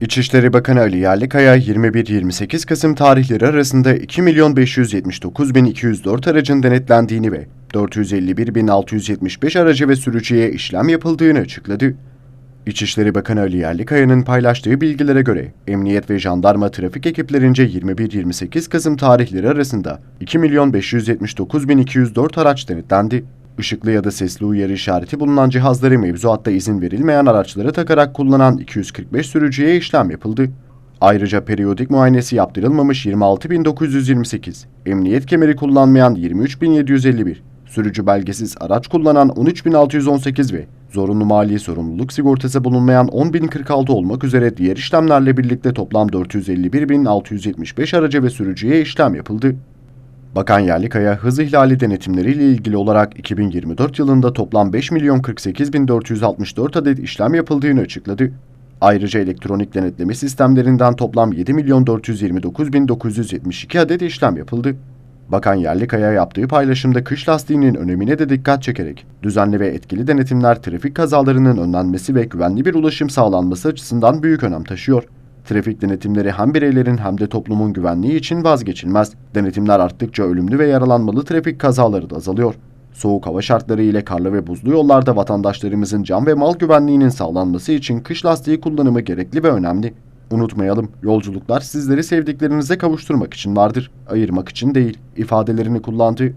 İçişleri Bakanı Ali Yerlikaya 21-28 Kasım tarihleri arasında 2.579.204 aracın denetlendiğini ve 451.675 aracı ve sürücüye işlem yapıldığını açıkladı. İçişleri Bakanı Ali Yerlikaya'nın paylaştığı bilgilere göre emniyet ve jandarma trafik ekiplerince 21-28 Kasım tarihleri arasında 2.579.204 araç denetlendi. Işıklı ya da sesli uyarı işareti bulunan cihazları mevzuatta izin verilmeyen araçlara takarak kullanan 245 sürücüye işlem yapıldı. Ayrıca periyodik muayenesi yaptırılmamış 26.928, emniyet kemeri kullanmayan 23.751, sürücü belgesiz araç kullanan 13.618 ve zorunlu mali sorumluluk sigortası bulunmayan 10.046 olmak üzere diğer işlemlerle birlikte toplam 451.675 araca ve sürücüye işlem yapıldı. Bakan Yerlikaya hız ihlali denetimleriyle ilgili olarak 2024 yılında toplam 5.048.464 adet işlem yapıldığını açıkladı. Ayrıca elektronik denetleme sistemlerinden toplam 7.429.972 adet işlem yapıldı. Bakan Yerlikaya yaptığı paylaşımda kış lastiğinin önemine de dikkat çekerek düzenli ve etkili denetimler trafik kazalarının önlenmesi ve güvenli bir ulaşım sağlanması açısından büyük önem taşıyor. Trafik denetimleri hem bireylerin hem de toplumun güvenliği için vazgeçilmez. Denetimler arttıkça ölümlü ve yaralanmalı trafik kazaları da azalıyor. Soğuk hava şartları ile karlı ve buzlu yollarda vatandaşlarımızın can ve mal güvenliğinin sağlanması için kış lastiği kullanımı gerekli ve önemli. Unutmayalım, yolculuklar sizleri sevdiklerinize kavuşturmak için vardır, ayırmak için değil ifadelerini kullandı.